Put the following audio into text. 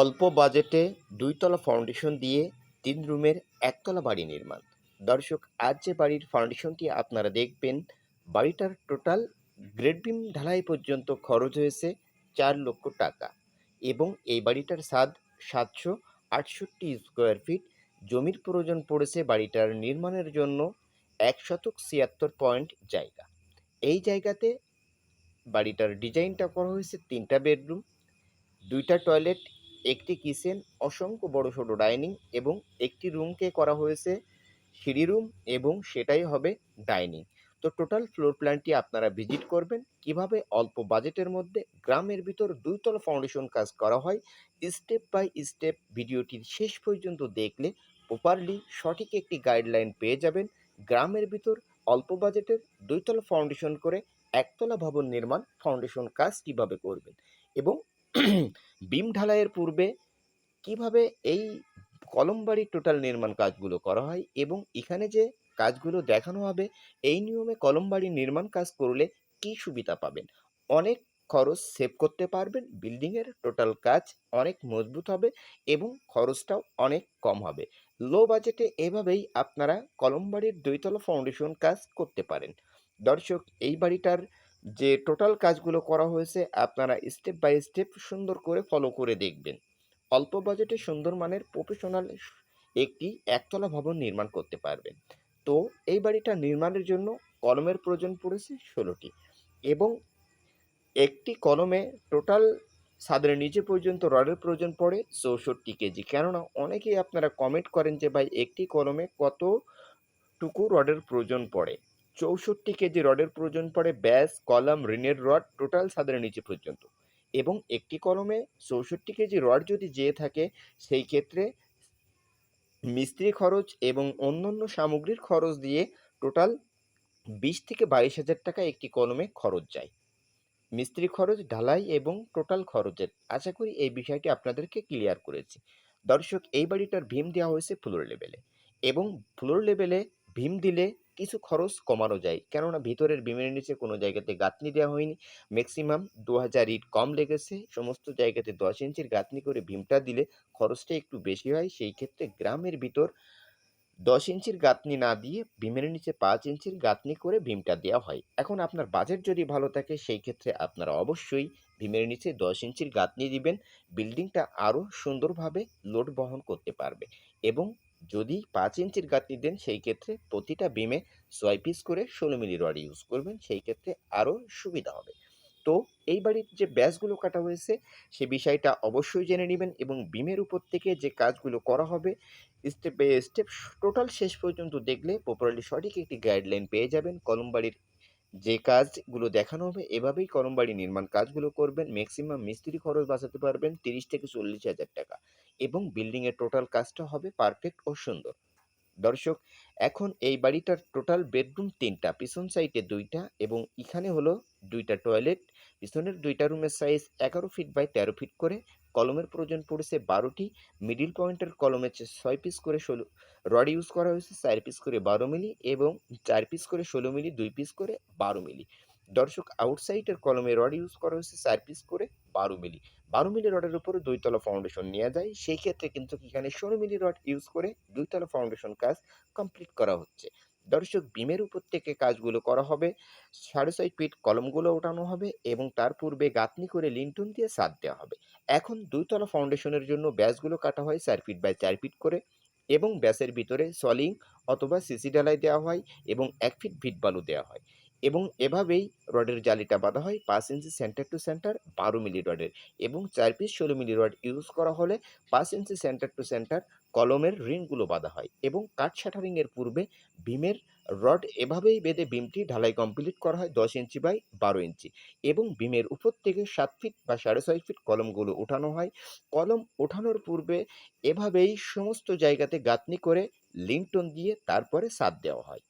অল্প বাজেটে দুইতলা ফাউন্ডেশন দিয়ে তিন রুমের একতলা বাড়ি নির্মাণ। দর্শক, আজ যে বাড়ির ফাউন্ডেশনটি আপনারা দেখবেন, বাড়িটার টোটাল গ্রেড বিম ঢালাই পর্যন্ত খরচ হয়েছে চার লক্ষ টাকা এবং এই বাড়িটার স্বাদ সাতশো আটষট্টি স্কোয়ার ফিট। জমির প্রয়োজন পড়েছে বাড়িটার নির্মাণের জন্য এক শতক ছিয়াত্তর পয়েন্ট জায়গা। এই জায়গাতে বাড়িটার ডিজাইনটা করা হয়েছে তিনটা বেডরুম, দুইটা টয়লেট একটি কিচেন, অসংখ্য বড় ছোট ডাইনিং এবং একটি রুমকে করা হয়েছে সিঁড়ি রুম এবং সেটাই হবে ডাইনিং। তো টোটাল ফ্লোর প্ল্যানটি আপনারা ভিজিট করবেন। কীভাবে অল্প বাজেটের মধ্যে গ্রামের ভিতর দুইতলা ফাউন্ডেশন কাজ করা হয়, স্টেপ বাই স্টেপ ভিডিওটির শেষ পর্যন্ত দেখলে প্রপারলি সঠিক একটি গাইডলাইন পেয়ে যাবেন। গ্রামের ভিতর অল্প বাজেটের দুইতলা ফাউন্ডেশন করে একতলা ভবন নির্মাণ ফাউন্ডেশন কাজ কীভাবে করবেন এবং বিম ঢালাইয়ের পূর্বে কীভাবে এই কলমবাড়ির টোটাল নির্মাণ কাজগুলো করা হয় এবং এখানে যে কাজগুলো দেখানো হবে, এই নিয়মে কলমবাড়ির নির্মাণ কাজ করলে কি সুবিধা পাবেন? অনেক খরচ সেভ করতে পারবেন বিল্ডিংয়ের টোটাল কাজ অনেক মজবুত হবে এবং খরচটাও অনেক কম হবে। লো বাজেটে এভাবেই আপনারা কলমবাড়ির দুইতলা ফাউন্ডেশন কাজ করতে পারেন। দর্শক, এই বাড়িটার যে টোটাল কাজগুলো করা হয়েছে, আপনারা স্টেপ বাই স্টেপ সুন্দর করে ফলো করে দেখবেন। অল্প বাজেটে সুন্দর মানের প্রফেশনাল একটি একতলা ভবন নির্মাণ করতে পারবেন। তো এই বাড়িটা নির্মাণের জন্য কলমের প্রয়োজন পড়েছে ষোলোটি এবং একটি কলমে টোটাল সাদের নিচে পর্যন্ত রডের প্রয়োজন পড়ে চৌষট্টি কেজি। কেননা অনেকেই আপনারা কমেন্ট করেন যে, ভাই, একটি কলমে কতটুকু রডের প্রয়োজন পড়ে? চৌষট্টি কেজি রডের প্রয়োজন পড়ে ব্যাস, কলম, ঋণের রড টোটাল সাদের নিচে পর্যন্ত। এবং একটি কলমে চৌষট্টি কেজি রড যদি যেয়ে থাকে, সেই ক্ষেত্রে মিস্ত্রি খরচ এবং অন্যান্য সামগ্রীর খরচ দিয়ে টোটাল বিশ থেকে বাইশ হাজার টাকা একটি কলমে খরচ যায়। মিস্ত্রি খরচ, ঢালাই এবং টোটাল খরচের। আশা করি এই বিষয়টি আপনাদেরকে ক্লিয়ার করেছি। দর্শক, এই বাড়িটার ভীম দেওয়া হয়েছে ফ্লোর লেভেলে এবং ফ্লোর লেভেলে ভীম দিলে কিছু খরচ কমানো যায়। কেননা ভিতরের ভীমের নিচে কোনো জায়গাতে গাঁথনি দেওয়া হয়নি। ম্যাক্সিমাম দু হাজার ইট কম লেগেছে। সমস্ত জায়গাতে দশ ইঞ্চির গাঁথনি করে ভীমটা দিলে খরচটা একটু বেশি হয়। সেই ক্ষেত্রে গ্রামের ভিতর দশ ইঞ্চির গাঁথনি না দিয়ে ভীমের নিচে পাঁচ ইঞ্চির গাঁথনি করে ভীমটা দেওয়া হয়। এখন আপনার বাজেট যদি ভালো থাকে, সেই ক্ষেত্রে আপনারা অবশ্যই ভীমের নিচে দশ ইঞ্চির গাঁথনি দিবেন। বিল্ডিংটা আরও সুন্দরভাবে লোড বহন করতে পারবে এবং যদি পাঁচ ইঞ্চির গাঁথনি দেন, সেই ক্ষেত্রে প্রতিটা বিমে ছয় পিস করে ষোলো মিলি রড ইউজ করবেন, সেই ক্ষেত্রে আরও সুবিধা হবে। তো এই বাড়ির যে ব্যাসগুলো কাটা হয়েছে, সে বিষয়টা অবশ্যই জেনে নেবেন এবং বিমের উপর থেকে যে কাজগুলো করা হবে স্টেপ বাই স্টেপ টোটাল শেষ পর্যন্ত দেখলে প্রপারলি সঠিক একটি গাইডলাইন পেয়ে যাবেন। কলমবাড়ির যে কাজগুলো দেখানো হবে, এভাবেই করম বাড়ি নির্মাণ কাজগুলো করবেন। ম্যাক্সিমাম মিস্ত্রি খরচ বাঁচাতে পারবেন তিরিশ থেকে চল্লিশ হাজার টাকা এবং বিল্ডিংয়ের টোটাল কাজটা হবে পারফেক্ট ও সুন্দর। দর্শক, এখন এই বাড়িটার টোটাল বেডরুম তিনটা, পিছন সাইডে দুইটা এবং এখানে হলো দুইটা টয়লেট। পিছনের দুইটা রুমের সাইজ এগারো ফিট বাই তেরো ফিট করে, কলমের প্রয়োজন পড়েছে বারোটি। মিডিল পয়েন্টের কলমে ছয় পিস করে ষোলো রড ইউজ করা হয়েছে চার পিস করে বারো মিলি এবং চার পিস করে ষোলো মিলি, দুই পিস করে বারো মিলি। দর্শক আউটসাইডের কলমে রড ইউজ করা হয়েছে চার পিস করে বারো মিলি বারো মিলি রডের উপরে দুইতলা ফাউন্ডেশন নেওয়া যায়। সেই ক্ষেত্রে কিন্তু এখানে ষোলো মিলি রড ইউজ করে দুইতলা ফাউন্ডেশন কাজ কমপ্লিট করা হচ্ছে। দর্শক, বিমের উপর থেকে কাজগুলো করা হবে। সাড়ে ছয় ফিট কলমগুলো ওঠানো হবে এবং তার পূর্বে গাঁথনি করে লিন্টন দিয়ে সাত দেওয়া হবে। এখন দুইতলা ফাউন্ডেশনের জন্য ব্যাসগুলো কাটা হয় চার ফিট বাই চার ফিট করে এবং ব্যাসের ভিতরে সলিং অথবা সিসি ডালাই দেওয়া হয় এবং এক ফিট ভিট বালু দেওয়া হয়। এবং এভাবেই রডের জালিটা বাঁধা হয় পাঁচ ইঞ্চি সেন্টার টু সেন্টার বারো মিলি রডের এবং চার পিস ষোলো মিলি রড ইউজ করা হলে পাঁচ ইঞ্চি সেন্টার টু সেন্টার কলমের রিংগুলো বাঁধা হয় এবং কাঠ শাটারিংয়ের পূর্বে ভীমের রড এভাবেই বেঁধে বিমটি ঢালাই কমপ্লিট করা হয় দশ ইঞ্চি বাই বারো ইঞ্চি এবং বিমের উপর থেকে সাত ফিট বা সাড়ে ছয় ফিট কলমগুলো ওঠানো হয়। কলম ওঠানোর পূর্বে এভাবেই সমস্ত জায়গাতে গাঁথনি করে লিংটন দিয়ে তারপরে সাত দেওয়া হয়।